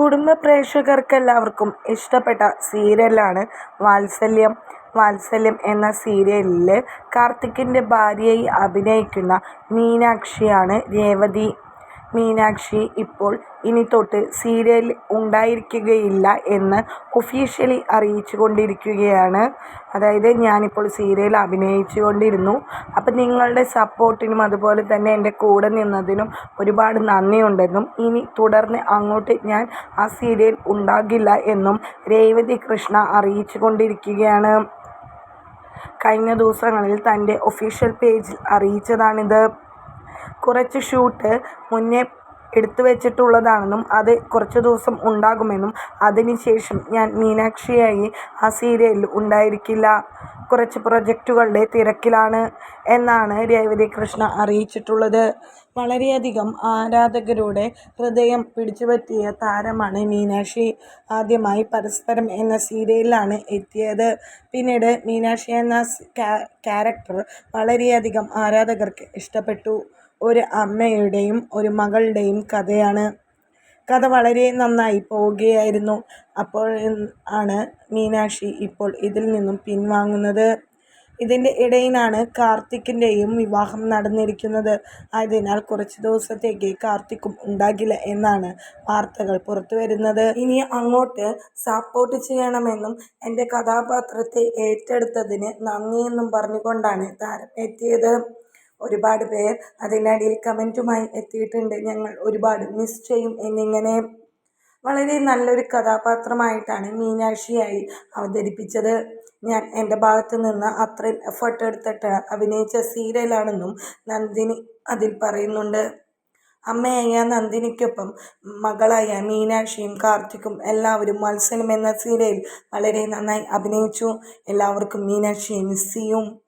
കുടുംബ പ്രേക്ഷകർക്കെല്ലാവർക്കും ഇഷ്ടപ്പെട്ട സീരിയലാണ് വാത്സല്യം. വാത്സല്യം എന്ന സീരിയലിൽ കാർത്തിക്കിന്റെ ഭാര്യയായി അഭിനയിക്കുന്ന മീനാക്ഷിയാണ് രേവതി. മീനാക്ഷി ഇപ്പോൾ ഇനി തൊട്ട് സീരിയലിൽ ഉണ്ടായിരിക്കുകയില്ല എന്ന് ഒഫീഷ്യലി അറിയിച്ചു കൊണ്ടിരിക്കുകയാണ് അതായത് ഞാനിപ്പോൾ സീരിയൽ അഭിനയിച്ചു കൊണ്ടിരുന്നു അപ്പം നിങ്ങളുടെ സപ്പോർട്ടിനും അതുപോലെ തന്നെ എന്റെ കൂടെ നിന്നതിനും ഒരുപാട് നന്ദിയുണ്ടെന്നും ഇനി തുടർന്ന് അങ്ങോട്ട് ഞാൻ ആ സീരിയൽ ഉണ്ടാകില്ല എന്നും രേവതി കൃഷ്ണ അറിയിച്ചു കൊണ്ടിരിക്കുകയാണ് കഴിഞ്ഞ ദിവസങ്ങളിൽ തന്റെ ഒഫീഷ്യൽ പേജിൽ അറിയിച്ചതാണിത്. കുറച്ച് ഷൂട്ട് മുന്നേ എടുത്തു വെച്ചിട്ടുള്ളതാണെന്നും അത് കുറച്ച് ദിവസം ഉണ്ടാകുമെന്നും അതിനുശേഷം ഞാൻ മീനാക്ഷിയായി ആ സീരിയലിൽ ഉണ്ടായിരിക്കില്ല. കുറച്ച് പ്രൊജക്റ്റുകളുടെ തിരക്കിലാണ് എന്നാണ് രേവതി കൃഷ്ണ അറിയിച്ചിട്ടുള്ളത്. വളരെയധികം ആരാധകരുടെ ഹൃദയം പിടിച്ചുപറ്റിയ താരമാണ് മീനാക്ഷി. ആദ്യമായി പരസ്പരം എന്ന സീരിയലിലാണ് എത്തിയത്. പിന്നീട് മീനാക്ഷി എന്ന ക്യാരക്ടർ വളരെയധികം ആരാധകർക്ക് ഇഷ്ടപ്പെട്ടു. ഒരു അമ്മയുടെയും ഒരു മകളുടെയും കഥയാണ്. കഥ വളരെ നന്നായി പോവുകയായിരുന്നു. അപ്പോൾ ആണ് മീനാക്ഷി ഇപ്പോൾ ഇതിൽ നിന്നും പിൻവാങ്ങുന്നത്. ഇതിന്റെ ഇടയിലാണ് കാർത്തിക്കിന്റെയും വിവാഹം നടന്നിരിക്കുന്നത്. ആയതിനാൽ കുറച്ച് ദിവസത്തേക്ക് കാർത്തിക്കും ഉണ്ടാകില്ല എന്നാണ് വാർത്തകൾ പുറത്തു വരുന്നത്. ഇനി അങ്ങോട്ട് സപ്പോർട്ട് ചെയ്യണമെന്നും എന്റെ കഥാപാത്രത്തെ ഏറ്റെടുത്തതിന് നന്ദിയെന്നും പറഞ്ഞുകൊണ്ടാണ് താരം എത്തിയത്. ഒരുപാട് പേർ അതിനടിയിൽ കമന്റുമായി എത്തിയിട്ടുണ്ട്. ഞങ്ങൾ ഒരുപാട് മിസ് ചെയ്യും എന്നിങ്ങനെ വളരെ നല്ലൊരു കഥാപാത്രമായിട്ടാണ് മീനാക്ഷിയായി അവതരിപ്പിച്ചത്. ഞാൻ എന്റെ ഭാഗത്തു നിന്ന് അത്രയും എഫേർട്ട് എടുത്തിട്ട് അഭിനയിച്ച സീരിയലാണെന്നും നന്ദിനി അതിൽ പറയുന്നുണ്ട്. അമ്മയായ നന്ദിനിക്കൊപ്പം മകളായ മീനാക്ഷിയും കാർത്തിക്കും എല്ലാവരും മത്സരം എന്ന സീരിയൽ വളരെ നന്നായി അഭിനയിച്ചു. എല്ലാവർക്കും മീനാക്ഷിയെ മിസ് ചെയ്യും.